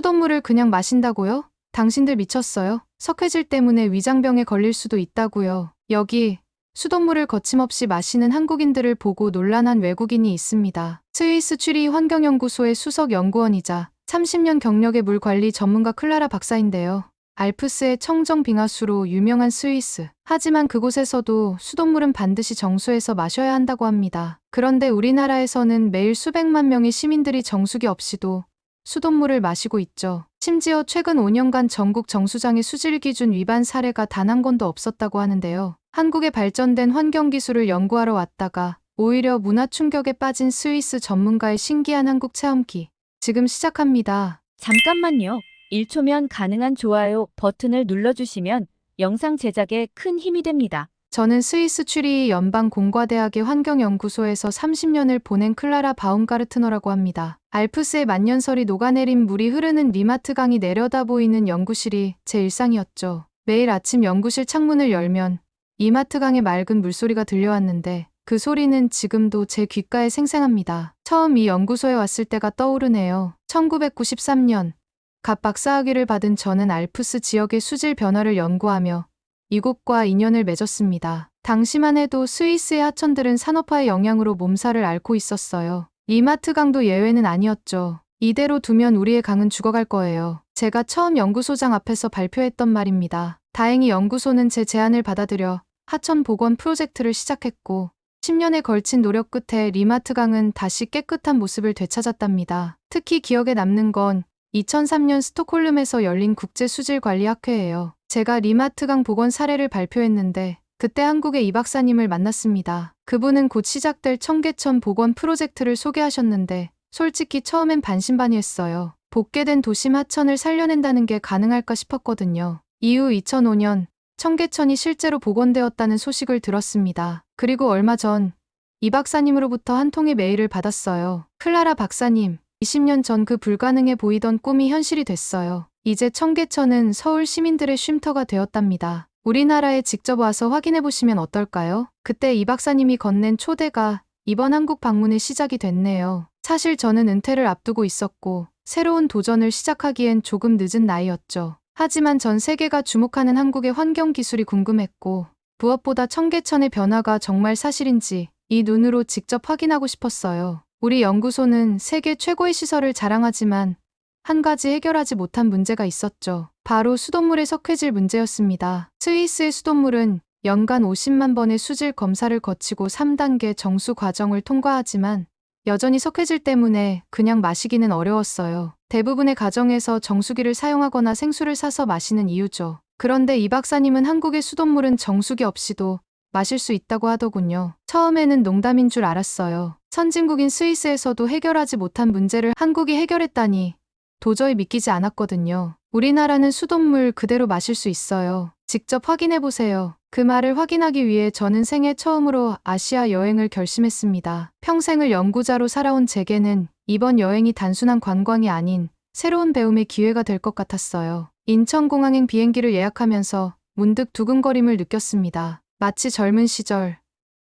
수돗물을 그냥 마신다고요? 당신들 미쳤어요? 석회질 때문에 위장병에 걸릴 수도 있다고요. 여기 수돗물을 거침없이 마시는 한국인들을 보고 논란한 외국인이 있습니다. 스위스 추리 환경연구소의 수석 연구원이자 30년 경력의 물 관리 전문가 클라라 박사인데요. 알프스의 청정 빙하수로 유명한 스위스. 하지만 그곳에서도 수돗물은 반드시 정수해서 마셔야 한다고 합니다. 그런데 우리나라에서는 매일 수백만 명의 시민들이 정수기 없이도 수돗물을 마시고 있죠. 심지어 최근 5년간 전국 정수장의 수질 기준 위반 사례가 단 한 건도 없었다고 하는데요. 한국의 발전된 환경 기술을 연구하러 왔다가 오히려 문화 충격에 빠진 스위스 전문가의 신기한 한국 체험기. 지금 시작합니다. 잠깐만요. 1초면 가능한 좋아요 버튼을 눌러주시면 영상 제작에 큰 힘이 됩니다. 저는 스위스 추리 연방 공과대학의 환경연구소에서 30년을 보낸 클라라 바움가르트너라고 합니다. 알프스의 만년설이 녹아내린 물이 흐르는 리마트 강이 내려다 보이는 연구실이 제 일상이었죠. 매일 아침 연구실 창문을 열면 이마트 강의 맑은 물소리가 들려왔는데 그 소리는 지금도 제 귓가에 생생합니다. 처음 이 연구소에 왔을 때가 떠오르네요. 1993년 갓 박사학위를 받은 저는 알프스 지역의 수질 변화를 연구하며 이곳과 인연을 맺었습니다. 당시만 해도 스위스의 하천들은 산업화의 영향으로 몸살을 앓고 있었어요. 리마트 강도 예외는 아니었죠. 이대로 두면 우리의 강은 죽어갈 거예요. 제가 처음 연구소장 앞에서 발표했던 말입니다. 다행히 연구소는 제 제안을 받아들여 하천 복원 프로젝트를 시작했고 10년에 걸친 노력 끝에 리마트 강은 다시 깨끗한 모습을 되찾았답니다. 특히 기억에 남는 건 2003년 스톡홀름에서 열린 국제수질관리학회예요. 제가 리마트강 복원 사례를 발표했는데 그때 한국의 이 박사님을 만났습니다. 그분은 곧 시작될 청계천 복원 프로젝트를 소개하셨는데 솔직히 처음엔 반신반의했어요. 복개된 도심 하천을 살려낸다는 게 가능할까 싶었거든요. 이후 2005년 청계천이 실제로 복원되었다는 소식을 들었습니다. 그리고 얼마 전 이 박사님으로부터 한 통의 메일을 받았어요. 클라라 박사님, 20년 전 그 불가능해 보이던 꿈이 현실이 됐어요. 이제 청계천은 서울 시민들의 쉼터가 되었답니다. 우리나라에 직접 와서 확인해 보시면 어떨까요? 그때 이 박사님이 건넨 초대가 이번 한국 방문의 시작이 됐네요. 사실 저는 은퇴를 앞두고 있었고 새로운 도전을 시작하기엔 조금 늦은 나이였죠. 하지만 전 세계가 주목하는 한국의 환경 기술이 궁금했고 무엇보다 청계천의 변화가 정말 사실인지 이 눈으로 직접 확인하고 싶었어요. 우리 연구소는 세계 최고의 시설을 자랑하지만 한 가지 해결하지 못한 문제가 있었죠. 바로 수돗물의 석회질 문제였습니다. 스위스의 수돗물은 연간 50만 번의 수질 검사를 거치고 3단계 정수 과정을 통과하지만 여전히 석회질 때문에 그냥 마시기는 어려웠어요. 대부분의 가정에서 정수기를 사용하거나 생수를 사서 마시는 이유죠. 그런데 이 박사님은 한국의 수돗물은 정수기 없이도 마실 수 있다고 하더군요. 처음에는 농담인 줄 알았어요. 선진국인 스위스에서도 해결하지 못한 문제를 한국이 해결했다니 도저히 믿기지 않았거든요. 우리나라는 수돗물 그대로 마실 수 있어요. 직접 확인해 보세요. 그 말을 확인하기 위해 저는 생애 처음으로 아시아 여행을 결심했습니다. 평생을 연구자로 살아온 제게는 이번 여행이 단순한 관광이 아닌 새로운 배움의 기회가 될 것 같았어요. 인천공항행 비행기를 예약하면서 문득 두근거림을 느꼈습니다. 마치 젊은 시절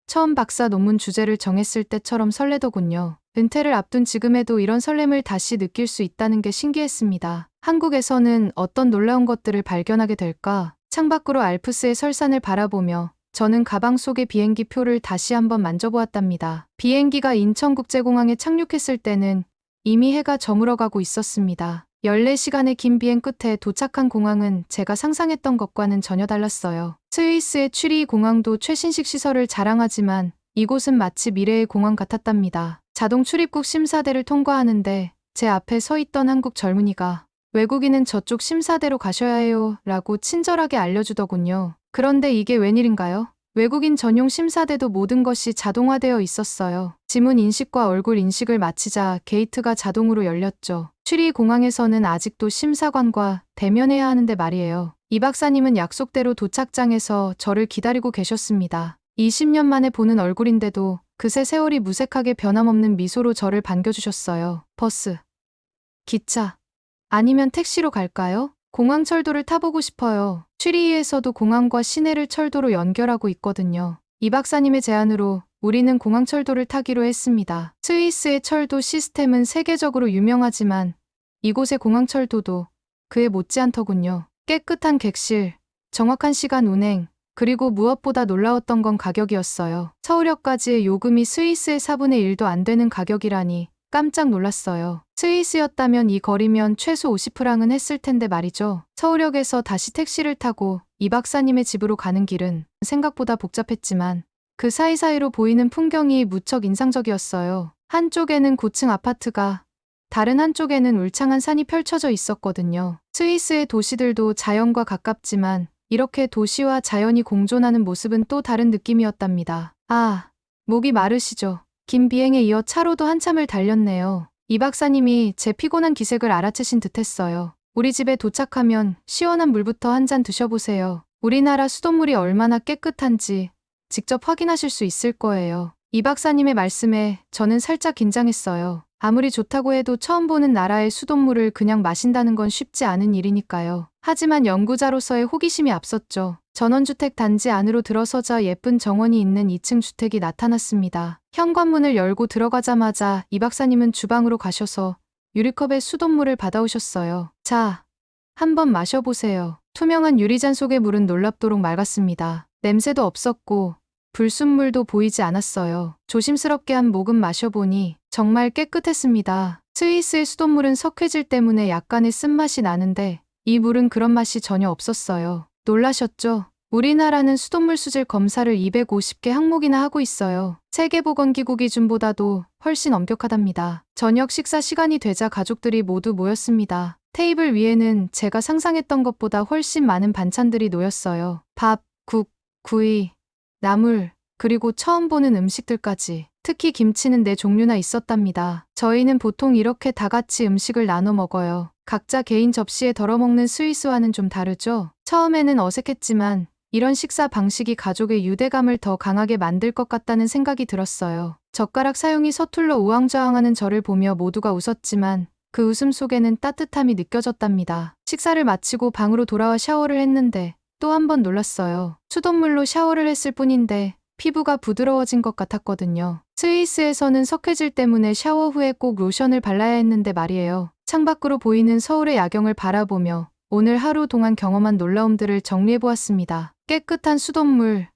처음 박사 논문 주제를 정했을 때처럼 설레더군요. 은퇴를 앞둔 지금에도 이런 설렘을 다시 느낄 수 있다는 게 신기했습니다. 한국에서는 어떤 놀라운 것들을 발견하게 될까? 창밖으로 알프스의 설산을 바라보며 저는 가방 속의 비행기 표를 다시 한번 만져보았답니다. 비행기가 인천국제공항에 착륙했을 때는 이미 해가 저물어가고 있었습니다. 14시간의 긴 비행 끝에 도착한 공항은 제가 상상했던 것과는 전혀 달랐어요. 스위스의 추리 공항도 최신식 시설을 자랑하지만 이곳은 마치 미래의 공항 같았답니다. 자동 출입국 심사대를 통과하는데 제 앞에 서 있던 한국 젊은이가 외국인은 저쪽 심사대로 가셔야 해요 라고 친절하게 알려주더군요. 그런데 이게 웬일인가요? 외국인 전용 심사대도 모든 것이 자동화되어 있었어요. 지문 인식과 얼굴 인식을 마치자 게이트가 자동으로 열렸죠. 추리 공항에서는 아직도 심사관과 대면해야 하는데 말이에요. 이 박사님은 약속대로 도착장에서 저를 기다리고 계셨습니다. 20년 만에 보는 얼굴인데도 그새 세월이 무색하게 변함없는 미소로 저를 반겨주셨어요. 버스, 기차, 아니면 택시로 갈까요? 공항철도를 타보고 싶어요. 취리히에서도 공항과 시내를 철도로 연결하고 있거든요. 이 박사님의 제안으로 우리는 공항철도를 타기로 했습니다. 스위스의 철도 시스템은 세계적으로 유명하지만 이곳의 공항철도도 그에 못지않더군요. 깨끗한 객실, 정확한 시간 운행, 그리고 무엇보다 놀라웠던 건 가격이었어요. 서울역까지의 요금이 스위스의 4분의 1도 안 되는 가격이라니 깜짝 놀랐어요. 스위스였다면 이 거리면 최소 50프랑은 했을 텐데 말이죠. 서울역에서 다시 택시를 타고 이 박사님의 집으로 가는 길은 생각보다 복잡했지만 그 사이사이로 보이는 풍경이 무척 인상적이었어요. 한쪽에는 고층 아파트가 다른 한쪽에는 울창한 산이 펼쳐져 있었거든요. 스위스의 도시들도 자연과 가깝지만 이렇게 도시와 자연이 공존하는 모습은 또 다른 느낌이었답니다. 아, 목이 마르시죠? 긴 비행에 이어 차로도 한참을 달렸네요. 이 박사님이 제 피곤한 기색을 알아채신 듯 했어요. 우리 집에 도착하면 시원한 물부터 한 잔 드셔보세요. 우리나라 수돗물이 얼마나 깨끗한지 직접 확인하실 수 있을 거예요. 이 박사님의 말씀에 저는 살짝 긴장했어요. 아무리 좋다고 해도 처음 보는 나라의 수돗물을 그냥 마신다는 건 쉽지 않은 일이니까요. 하지만 연구자로서의 호기심이 앞섰죠. 전원주택 단지 안으로 들어서자 예쁜 정원이 있는 2층 주택이 나타났습니다. 현관문을 열고 들어가자마자 이 박사님은 주방으로 가셔서 유리컵에 수돗물을 받아오셨어요. 자, 한번 마셔보세요. 투명한 유리잔 속의 물은 놀랍도록 맑았습니다. 냄새도 없었고 불순물도 보이지 않았어요. 조심스럽게 한 모금 마셔보니 정말 깨끗했습니다. 스위스의 수돗물은 석회질 때문에 약간의 쓴맛이 나는데 이 물은 그런 맛이 전혀 없었어요. 놀라셨죠? 우리나라는 수돗물 수질 검사를 250개 항목이나 하고 있어요. 세계보건기구 기준보다도 훨씬 엄격하답니다. 저녁 식사 시간이 되자 가족들이 모두 모였습니다. 테이블 위에는 제가 상상했던 것보다 훨씬 많은 반찬들이 놓였어요. 밥, 국, 구이, 나물, 그리고 처음 보는 음식들까지. 특히 김치는 네 종류나 있었답니다. 저희는 보통 이렇게 다 같이 음식을 나눠 먹어요. 각자 개인 접시에 덜어먹는 스위스와는 좀 다르죠? 처음에는 어색했지만 이런 식사 방식이 가족의 유대감을 더 강하게 만들 것 같다는 생각이 들었어요. 젓가락 사용이 서툴러 우왕좌왕하는 저를 보며 모두가 웃었지만 그 웃음 속에는 따뜻함이 느껴졌답니다. 식사를 마치고 방으로 돌아와 샤워를 했는데 또 한 번 놀랐어요. 수돗물로 샤워를 했을 뿐인데 피부가 부드러워진 것 같았거든요. 스위스에서는 석회질 때문에 샤워 후에 꼭 로션을 발라야 했는데 말이에요. 창밖으로 보이는 서울의 야경을 바라보며 오늘 하루 동안 경험한 놀라움들을 정리해보았습니다. 깨끗한 수돗물,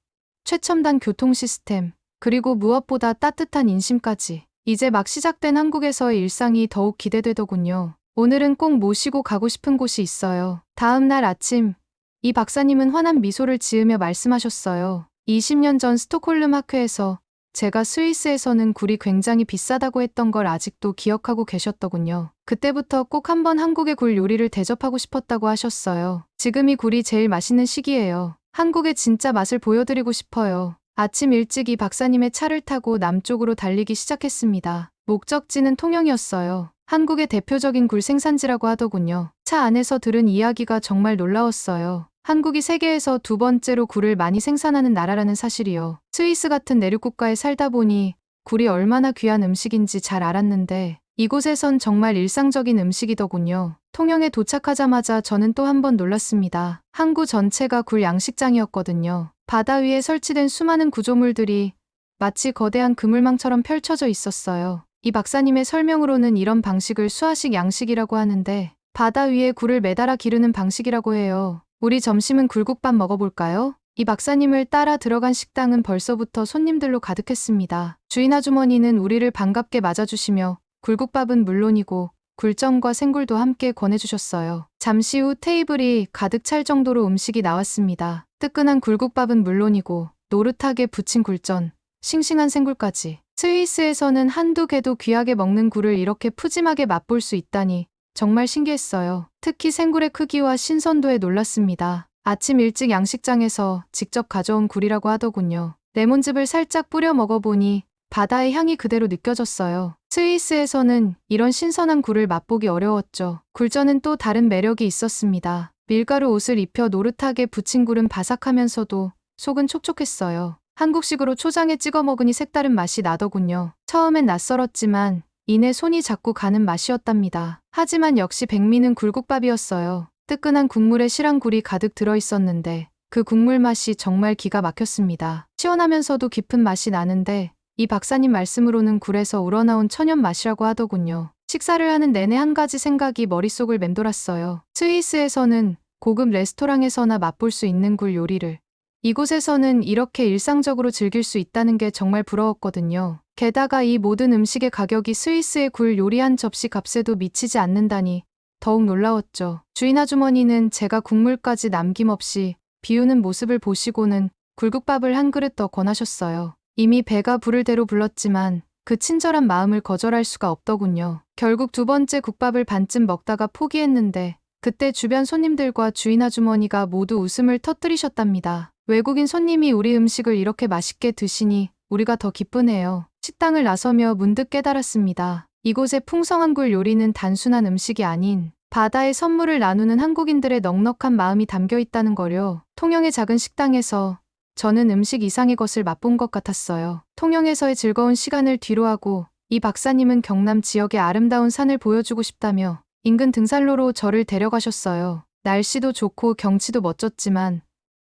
최첨단 교통 시스템, 그리고 무엇보다 따뜻한 인심까지. 이제 막 시작된 한국에서의 일상이 더욱 기대되더군요. 오늘은 꼭 모시고 가고 싶은 곳이 있어요. 다음 날 아침, 이 박사님은 환한 미소를 지으며 말씀하셨어요. 20년 전 스톡홀름 학회에서 제가 스위스에서는 굴이 굉장히 비싸다고 했던 걸 아직도 기억하고 계셨더군요. 그때부터 꼭 한번 한국의 굴 요리를 대접하고 싶었다고 하셨어요. 지금이 굴이 제일 맛있는 시기예요. 한국의 진짜 맛을 보여드리고 싶어요. 아침 일찍 이 박사님의 차를 타고 남쪽으로 달리기 시작했습니다. 목적지는 통영이었어요. 한국의 대표적인 굴 생산지라고 하더군요. 차 안에서 들은 이야기가 정말 놀라웠어요. 한국이 세계에서 두 번째로 굴을 많이 생산하는 나라라는 사실이요. 스위스 같은 내륙 국가에 살다 보니 굴이 얼마나 귀한 음식인지 잘 알았는데 이곳에선 정말 일상적인 음식이더군요. 통영에 도착하자마자 저는 또 한 번 놀랐습니다. 항구 전체가 굴 양식장이었거든요. 바다 위에 설치된 수많은 구조물들이 마치 거대한 그물망처럼 펼쳐져 있었어요. 이 박사님의 설명으로는 이런 방식을 수화식 양식이라고 하는데 바다 위에 굴을 매달아 기르는 방식이라고 해요. 우리 점심은 굴국밥 먹어볼까요? 이 박사님을 따라 들어간 식당은 벌써부터 손님들로 가득했습니다. 주인 아주머니는 우리를 반갑게 맞아주시며 굴국밥은 물론이고 굴전과 생굴도 함께 권해주셨어요. 잠시 후 테이블이 가득 찰 정도로 음식이 나왔습니다. 뜨끈한 굴국밥은 물론이고 노릇하게 부친 굴전, 싱싱한 생굴까지. 스위스에서는 한두 개도 귀하게 먹는 굴을 이렇게 푸짐하게 맛볼 수 있다니 정말 신기했어요. 특히 생굴의 크기와 신선도에 놀랐습니다. 아침 일찍 양식장에서 직접 가져온 굴이라고 하더군요. 레몬즙을 살짝 뿌려 먹어보니 바다의 향이 그대로 느껴졌어요. 스위스에서는 이런 신선한 굴을 맛보기 어려웠죠. 굴전은 또 다른 매력이 있었습니다. 밀가루 옷을 입혀 노릇하게 부친 굴은 바삭하면서도 속은 촉촉했어요. 한국식으로 초장에 찍어 먹으니 색다른 맛이 나더군요. 처음엔 낯설었지만 이내 손이 자꾸 가는 맛이었답니다. 하지만 역시 백미는 굴국밥이었어요. 뜨끈한 국물에 실한 굴이 가득 들어 있었는데 그 국물 맛이 정말 기가 막혔습니다. 시원하면서도 깊은 맛이 나는데 이 박사님 말씀으로는 굴에서 우러나온 천연 맛이라고 하더군요. 식사를 하는 내내 한 가지 생각이 머릿속을 맴돌았어요. 스위스에서는 고급 레스토랑에서나 맛볼 수 있는 굴 요리를 이곳에서는 이렇게 일상적으로 즐길 수 있다는 게 정말 부러웠거든요. 게다가 이 모든 음식의 가격이 스위스의 굴 요리 한 접시 값에도 미치지 않는다니 더욱 놀라웠죠. 주인 아주머니는 제가 국물까지 남김없이 비우는 모습을 보시고는 굴국밥을 한 그릇 더 권하셨어요. 이미 배가 부를 대로 불렀지만 그 친절한 마음을 거절할 수가 없더군요. 결국 두 번째 국밥을 반쯤 먹다가 포기했는데 그때 주변 손님들과 주인 아주머니가 모두 웃음을 터뜨리셨답니다. 외국인 손님이 우리 음식을 이렇게 맛있게 드시니 우리가 더 기쁘네요. 식당을 나서며 문득 깨달았습니다. 이곳의 풍성한 굴 요리는 단순한 음식이 아닌 바다의 선물을 나누는 한국인들의 넉넉한 마음이 담겨 있다는 거려. 통영의 작은 식당에서 저는 음식 이상의 것을 맛본 것 같았어요. 통영에서의 즐거운 시간을 뒤로하고 이 박사님은 경남 지역의 아름다운 산을 보여주고 싶다며 인근 등산로로 저를 데려가셨어요. 날씨도 좋고 경치도 멋졌지만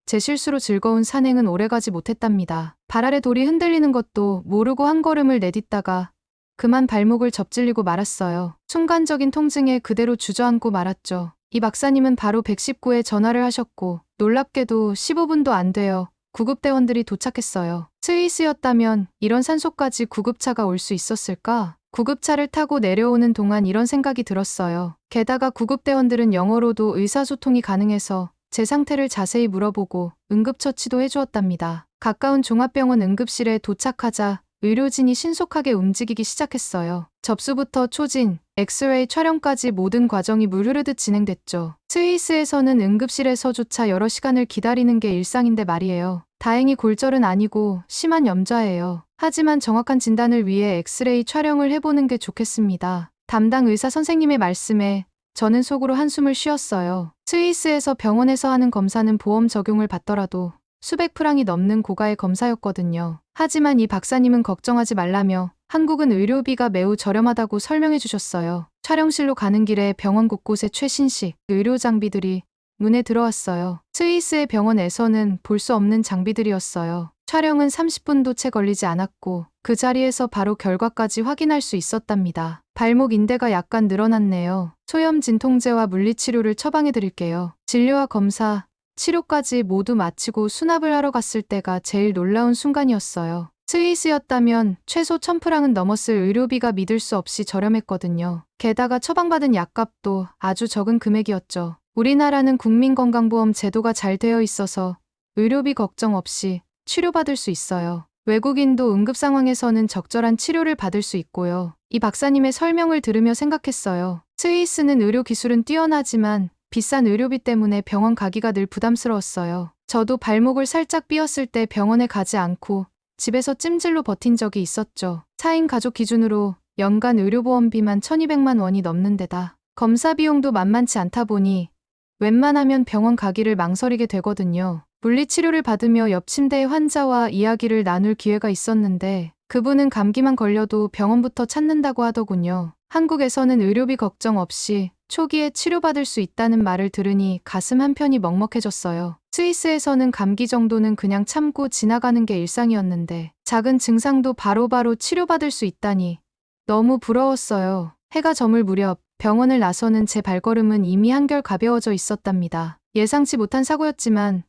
제 실수로 즐거운 산행은 오래가지 못했답니다. 발 아래 돌이 흔들리는 것도 모르고 한 걸음을 내딛다가 그만 발목을 접질리고 말았어요. 순간적인 통증에 그대로 주저앉고 말았죠. 이 박사님은 바로 119에 전화를 하셨고 놀랍게도 15분도 안 되어 구급대원들이 도착했어요. 스위스였다면 이런 산소까지 구급차가 올 수 있었을까? 구급차를 타고 내려오는 동안 이런 생각이 들었어요. 게다가 구급대원들은 영어로도 의사소통이 가능해서 제 상태를 자세히 물어보고 응급처치도 해주었답니다. 가까운 종합병원 응급실에 도착하자 의료진이 신속하게 움직이기 시작했어요. 접수부터 초진, 엑스레이 촬영까지 모든 과정이 물 흐르듯 진행됐죠. 스위스에서는 응급실에서조차 여러 시간을 기다리는 게 일상인데 말이에요. 다행히 골절은 아니고 심한 염좌예요. 하지만 정확한 진단을 위해 엑스레이 촬영을 해보는 게 좋겠습니다. 담당 의사 선생님의 말씀에 저는 속으로 한숨을 쉬었어요. 스위스에서 병원에서 하는 검사는 보험 적용을 받더라도 수백 프랑이 넘는 고가의 검사였거든요. 하지만 이 박사님은 걱정하지 말라며 한국은 의료비가 매우 저렴하다고 설명해 주셨어요. 촬영실로 가는 길에 병원 곳곳에 최신식 의료 장비들이 눈에 들어왔어요. 스위스의 병원에서는 볼 수 없는 장비들이었어요. 촬영은 30분도 채 걸리지 않았고 그 자리에서 바로 결과까지 확인할 수 있었답니다. 발목 인대가 약간 늘어났네요. 소염 진통제와 물리치료를 처방해 드릴게요. 진료와 검사, 치료까지 모두 마치고 수납을 하러 갔을 때가 제일 놀라운 순간이었어요. 스위스였다면 최소 1000프랑은 넘었을 의료비가 믿을 수 없이 저렴했거든요. 게다가 처방받은 약값도 아주 적은 금액이었죠. 우리나라는 국민건강보험 제도가 잘 되어 있어서 의료비 걱정 없이 치료받을 수 있어요. 외국인도 응급 상황에서는 적절한 치료를 받을 수 있고요. 이 박사님의 설명을 들으며 생각했어요. 스위스는 의료 기술은 뛰어나지만 비싼 의료비 때문에 병원 가기가 늘 부담스러웠어요. 저도 발목을 살짝 삐었을 때 병원에 가지 않고 집에서 찜질로 버틴 적이 있었죠. 4인 가족 기준으로 연간 의료보험비만 1200만 원이 넘는 데다 검사 비용도 만만치 않다 보니 웬만하면 병원 가기를 망설이게 되거든요. 물리치료를 받으며 옆 침대의 환자와 이야기를 나눌 기회가 있었는데 그분은 감기만 걸려도 병원부터 찾는다고 하더군요. 한국에서는 의료비 걱정 없이 초기에 치료받을 수 있다는 말을 들으니 가슴 한편이 먹먹해졌어요. 스위스에서는 감기 정도는 그냥 참고 지나가는 게 일상이었는데 작은 증상도 바로바로 치료받을 수 있다니 너무 부러웠어요. 해가 저물 무렵 병원을 나서는 제 발걸음은 이미 한결 가벼워져 있었답니다. 예상치 못한 사고였지만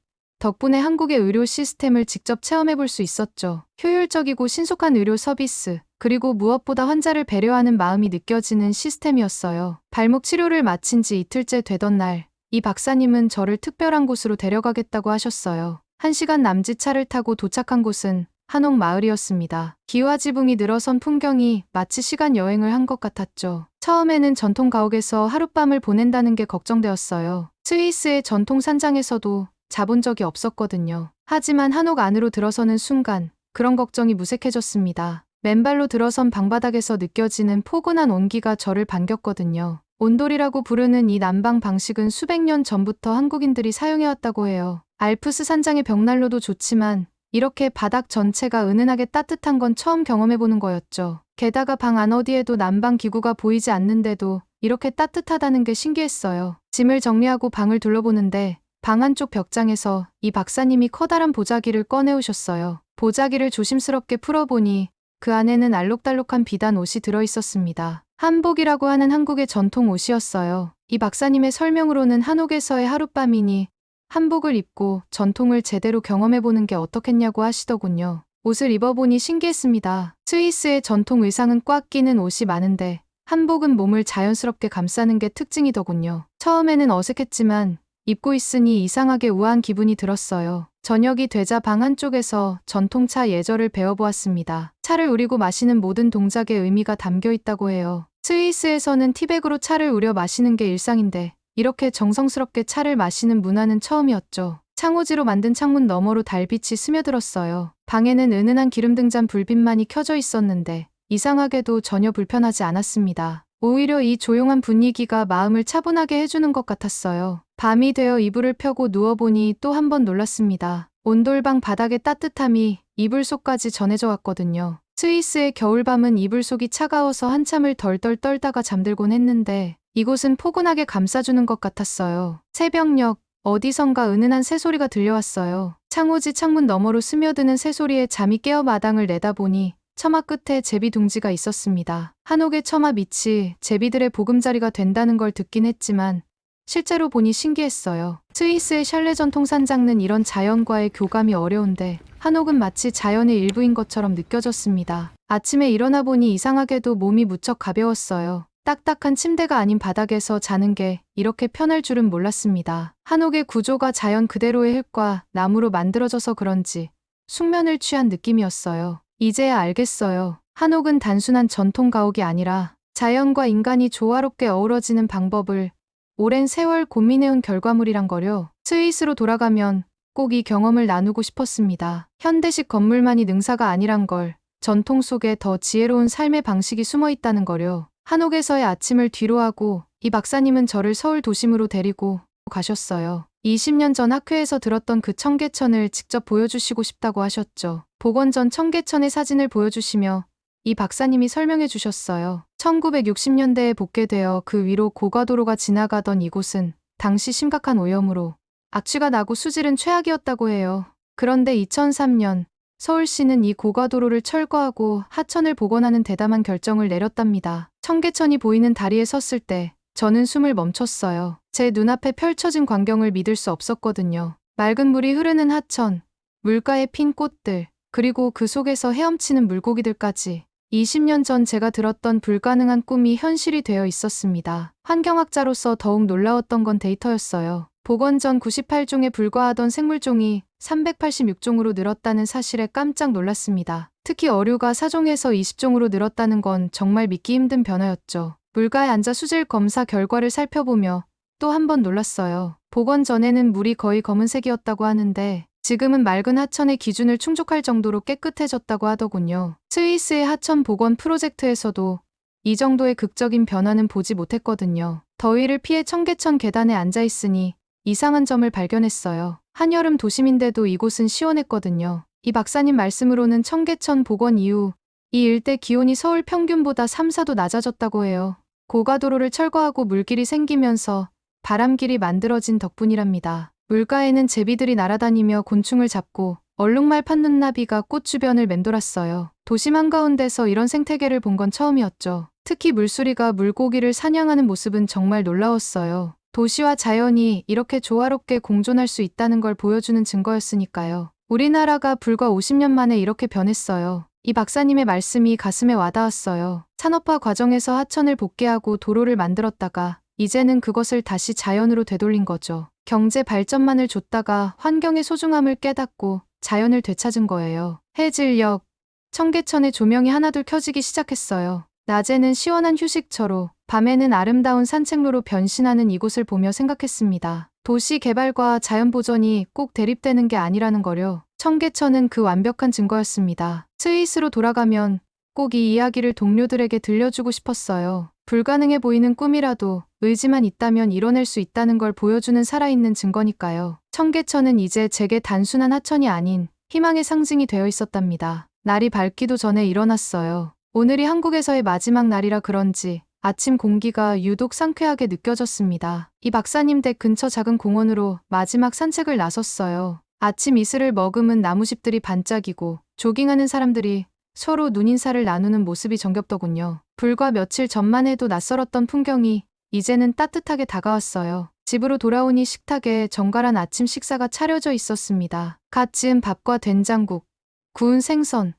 덕분에 한국의 의료 시스템을 직접 체험해 볼 수 있었죠. 효율적이고 신속한 의료 서비스, 그리고 무엇보다 환자를 배려하는 마음이 느껴지는 시스템이었어요. 발목 치료를 마친 지 이틀째 되던 날, 이 박사님은 저를 특별한 곳으로 데려가겠다고 하셨어요. 한 시간 남짓 차를 타고 도착한 곳은 한옥 마을이었습니다. 기와 지붕이 늘어선 풍경이 마치 시간 여행을 한 것 같았죠. 처음에는 전통 가옥에서 하룻밤을 보낸다는 게 걱정되었어요. 스위스의 전통 산장에서도 자본 적이 없었거든요. 하지만 한옥 안으로 들어서는 순간 그런 걱정이 무색해졌습니다. 맨발로 들어선 방바닥에서 느껴지는 포근한 온기가 저를 반겼거든요. 온돌이라고 부르는 이 난방 방식은 수백 년 전부터 한국인들이 사용해왔다고 해요. 알프스 산장의 벽난로도 좋지만 이렇게 바닥 전체가 은은하게 따뜻한 건 처음 경험해보는 거였죠. 게다가 방 안 어디에도 난방 기구가 보이지 않는데도 이렇게 따뜻하다는 게 신기했어요. 짐을 정리하고 방을 둘러보는데 방 한쪽 벽장에서 이 박사님이 커다란 보자기를 꺼내오셨어요. 보자기를 조심스럽게 풀어보니 그 안에는 알록달록한 비단 옷이 들어있었습니다. 한복이라고 하는 한국의 전통 옷이었어요. 이 박사님의 설명으로는 한옥에서의 하룻밤이니 한복을 입고 전통을 제대로 경험해보는 게 어떻겠냐고 하시더군요. 옷을 입어보니 신기했습니다. 스위스의 전통 의상은 꽉 끼는 옷이 많은데 한복은 몸을 자연스럽게 감싸는 게 특징이더군요. 처음에는 어색했지만 입고 있으니 이상하게 우아한 기분이 들었어요. 저녁이 되자 방 한쪽에서 전통차 예절을 배워보았습니다. 차를 우리고 마시는 모든 동작에 의미가 담겨 있다고 해요. 스위스에서는 티백으로 차를 우려 마시는 게 일상인데 이렇게 정성스럽게 차를 마시는 문화는 처음이었죠. 창호지로 만든 창문 너머로 달빛이 스며들었어요. 방에는 은은한 기름 등잔 불빛만이 켜져 있었는데 이상하게도 전혀 불편하지 않았습니다. 오히려 이 조용한 분위기가 마음을 차분하게 해주는 것 같았어요. 밤이 되어 이불을 펴고 누워보니 또 한 번 놀랐습니다. 온돌방 바닥의 따뜻함이 이불 속까지 전해져 왔거든요. 스위스의 겨울밤은 이불 속이 차가워서 한참을 덜덜 떨다가 잠들곤 했는데 이곳은 포근하게 감싸주는 것 같았어요. 새벽녘 어디선가 은은한 새소리가 들려왔어요. 창호지 창문 너머로 스며드는 새소리에 잠이 깨어 마당을 내다보니 처마 끝에 제비 둥지가 있었습니다. 한옥의 처마 밑이 제비들의 보금자리가 된다는 걸 듣긴 했지만 실제로 보니 신기했어요. 스위스의 샬레 전통 산장는 이런 자연과의 교감이 어려운데 한옥은 마치 자연의 일부인 것처럼 느껴졌습니다. 아침에 일어나 보니 이상하게도 몸이 무척 가벼웠어요. 딱딱한 침대가 아닌 바닥에서 자는 게 이렇게 편할 줄은 몰랐습니다. 한옥의 구조가 자연 그대로의 흙과 나무로 만들어져서 그런지 숙면을 취한 느낌이었어요. 이제야 알겠어요. 한옥은 단순한 전통 가옥이 아니라 자연과 인간이 조화롭게 어우러지는 방법을 오랜 세월 고민해온 결과물이란 거려. 스위스로 돌아가면 꼭 이 경험을 나누고 싶었습니다. 현대식 건물만이 능사가 아니란 걸, 전통 속에 더 지혜로운 삶의 방식이 숨어 있다는 거려. 한옥에서의 아침을 뒤로 하고 이 박사님은 저를 서울 도심으로 데리고 가셨어요. 20년 전 학회에서 들었던 그 청계천을 직접 보여주시고 싶다고 하셨죠. 복원 전 청계천의 사진을 보여주시며 이 박사님이 설명해 주셨어요. 1960년대에 복개되어 그 위로 고가도로가 지나가던 이곳은 당시 심각한 오염으로 악취가 나고 수질은 최악이었다고 해요. 그런데 2003년 서울시는 이 고가도로를 철거하고 하천을 복원하는 대담한 결정을 내렸답니다. 청계천이 보이는 다리에 섰을 때 저는 숨을 멈췄어요. 제 눈앞에 펼쳐진 광경을 믿을 수 없었거든요. 맑은 물이 흐르는 하천, 물가에 핀 꽃들, 그리고 그 속에서 헤엄치는 물고기들까지 20년 전 제가 들었던 불가능한 꿈이 현실이 되어 있었습니다. 환경학자로서 더욱 놀라웠던 건 데이터였어요. 복원 전 98종에 불과하던 생물종이 386종으로 늘었다는 사실에 깜짝 놀랐습니다. 특히 어류가 4종에서 20종으로 늘었다는 건 정말 믿기 힘든 변화였죠. 물가에 앉아 수질 검사 결과를 살펴보며 또 한 번 놀랐어요. 복원 전에는 물이 거의 검은색이었다고 하는데 지금은 맑은 하천의 기준을 충족할 정도로 깨끗해졌다고 하더군요. 스위스의 하천 복원 프로젝트에서도 이 정도의 극적인 변화는 보지 못했거든요. 더위를 피해 청계천 계단에 앉아 있으니 이상한 점을 발견했어요. 한여름 도심인데도 이곳은 시원했거든요. 이 박사님 말씀으로는 청계천 복원 이후 이 일대 기온이 서울 평균보다 3, 4도 낮아졌다고 해요. 고가도로를 철거하고 물길이 생기면서 바람길이 만들어진 덕분이랍니다. 물가에는 제비들이 날아다니며 곤충을 잡고 얼룩말 판눈 나비가 꽃 주변을 맴돌았어요. 도심 한가운데서 이런 생태계를 본 건 처음이었죠. 특히 물수리가 물고기를 사냥하는 모습은 정말 놀라웠어요. 도시와 자연이 이렇게 조화롭게 공존할 수 있다는 걸 보여주는 증거였으니까요. 우리나라가 불과 50년 만에 이렇게 변했어요. 이 박사님의 말씀이 가슴에 와닿았어요. 산업화 과정에서 하천을 복개하고 도로를 만들었다가 이제는 그것을 다시 자연으로 되돌린 거죠. 경제 발전만을 줬다가 환경의 소중함을 깨닫고 자연을 되찾은 거예요. 해질녘, 청계천의 조명이 하나둘 켜지기 시작했어요. 낮에는 시원한 휴식처로, 밤에는 아름다운 산책로로 변신하는 이곳을 보며 생각했습니다. 도시 개발과 자연 보존이 꼭 대립되는 게 아니라는 거려. 청계천은 그 완벽한 증거였습니다. 스위스로 돌아가면 꼭 이 이야기를 동료들에게 들려주고 싶었어요. 불가능해 보이는 꿈이라도 의지만 있다면 이뤄낼 수 있다는 걸 보여주는 살아있는 증거니까요. 청계천은 이제 제게 단순한 하천이 아닌 희망의 상징이 되어 있었답니다. 날이 밝기도 전에 일어났어요. 오늘이 한국에서의 마지막 날이라 그런지 아침 공기가 유독 상쾌하게 느껴졌습니다. 이 박사님 댁 근처 작은 공원으로 마지막 산책을 나섰어요. 아침 이슬을 머금은 나무집들이 반짝이고 조깅하는 사람들이 서로 눈인사를 나누는 모습이 정겹더군요. 불과 며칠 전만 해도 낯설었던 풍경이 이제는 따뜻하게 다가왔어요. 집으로 돌아오니 식탁에 정갈한 아침 식사가 차려져 있었습니다. 갓 지은 밥과 된장국, 구운 생선,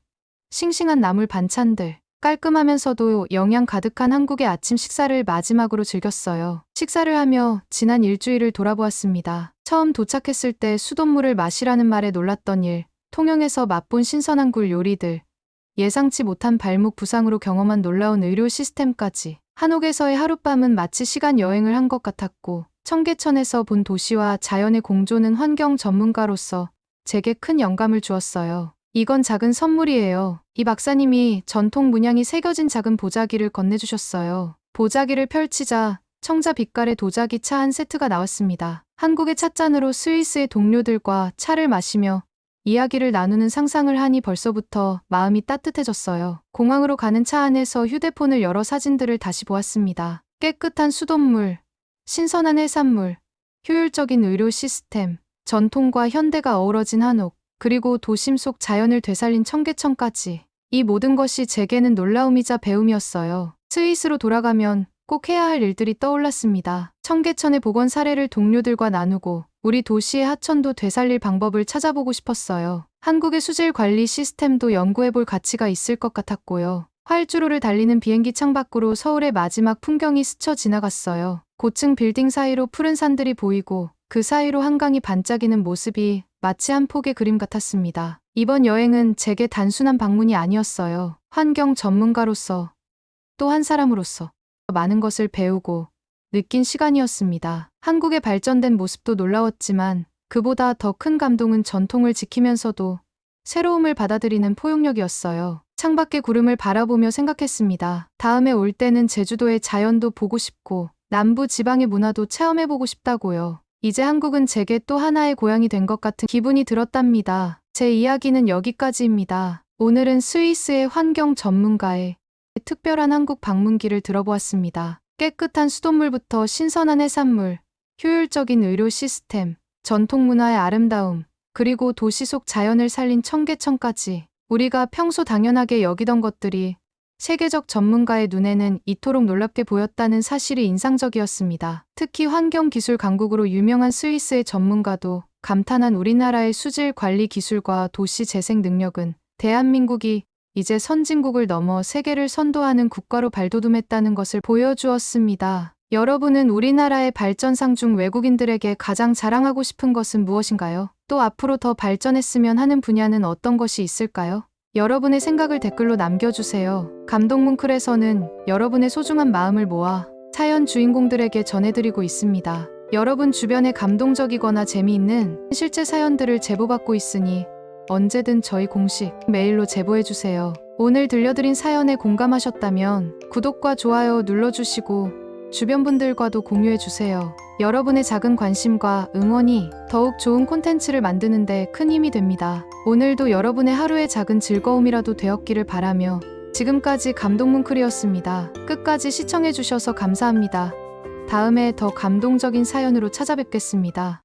싱싱한 나물 반찬들, 깔끔하면서도 영양 가득한 한국의 아침 식사를 마지막으로 즐겼어요. 식사를 하며 지난 일주일을 돌아보았습니다. 처음 도착했을 때 수돗물을 마시라는 말에 놀랐던 일, 통영에서 맛본 신선한 굴 요리들, 예상치 못한 발목 부상으로 경험한 놀라운 의료 시스템까지 한옥에서의 하룻밤은 마치 시간 여행을 한 것 같았고 청계천에서 본 도시와 자연의 공조는 환경 전문가로서 제게 큰 영감을 주었어요. 이건 작은 선물이에요. 이 박사님이 전통 문양이 새겨진 작은 보자기를 건네주셨어요. 보자기를 펼치자 청자 빛깔의 도자기 차 한 세트가 나왔습니다. 한국의 찻잔으로 스위스의 동료들과 차를 마시며 이야기를 나누는 상상을 하니 벌써부터 마음이 따뜻해졌어요. 공항으로 가는 차 안에서 휴대폰을 열어 사진들을 다시 보았습니다. 깨끗한 수돗물, 신선한 해산물, 효율적인 의료 시스템, 전통과 현대가 어우러진 한옥, 그리고 도심 속 자연을 되살린 청계천까지. 이 모든 것이 제게는 놀라움이자 배움이었어요. 스위스로 돌아가면 꼭 해야 할 일들이 떠올랐습니다. 청계천의 복원 사례를 동료들과 나누고 우리 도시의 하천도 되살릴 방법을 찾아보고 싶었어요. 한국의 수질 관리 시스템도 연구해볼 가치가 있을 것 같았고요. 활주로를 달리는 비행기 창밖으로 서울의 마지막 풍경이 스쳐 지나갔어요. 고층 빌딩 사이로 푸른 산들이 보이고 그 사이로 한강이 반짝이는 모습이 마치 한 폭의 그림 같았습니다. 이번 여행은 제게 단순한 방문이 아니었어요. 환경 전문가로서 또 한 사람으로서 많은 것을 배우고 느낀 시간이었습니다. 한국의 발전된 모습도 놀라웠지만 그보다 더 큰 감동은 전통을 지키면서도 새로움을 받아들이는 포용력이었어요. 창밖의 구름을 바라보며 생각했습니다. 다음에 올 때는 제주도의 자연도 보고 싶고 남부 지방의 문화도 체험해보고 싶다고요. 이제 한국은 제게 또 하나의 고향이 된 것 같은 기분이 들었답니다. 제 이야기는 여기까지입니다. 오늘은 스위스의 환경 전문가의 특별한 한국 방문기를 들어보았습니다. 깨끗한 수돗물부터 신선한 해산물, 효율적인 의료 시스템, 전통 문화의 아름다움, 그리고 도시 속 자연을 살린 청계천까지 우리가 평소 당연하게 여기던 것들이 세계적 전문가의 눈에는 이토록 놀랍게 보였다는 사실이 인상적이었습니다. 특히 환경기술 강국으로 유명한 스위스의 전문가도 감탄한 우리나라의 수질 관리 기술과 도시 재생 능력은 대한민국이 이제 선진국을 넘어 세계를 선도하는 국가로 발돋움했다는 것을 보여주었습니다. 여러분은 우리나라의 발전상 중 외국인들에게 가장 자랑하고 싶은 것은 무엇인가요? 또 앞으로 더 발전했으면 하는 분야는 어떤 것이 있을까요? 여러분의 생각을 댓글로 남겨주세요. 감동 문클에서는 여러분의 소중한 마음을 모아 사연 주인공들에게 전해드리고 있습니다. 여러분 주변에 감동적이거나 재미있는 실제 사연들을 제보받고 있으니 언제든 저희 공식 메일로 제보해주세요. 오늘 들려드린 사연에 공감하셨다면 구독과 좋아요 눌러주시고 주변 분들과도 공유해주세요. 여러분의 작은 관심과 응원이 더욱 좋은 콘텐츠를 만드는데 큰 힘이 됩니다. 오늘도 여러분의 하루의 작은 즐거움이라도 되었기를 바라며 지금까지 감동문클이었습니다. 끝까지 시청해주셔서 감사합니다. 다음에 더 감동적인 사연으로 찾아뵙겠습니다.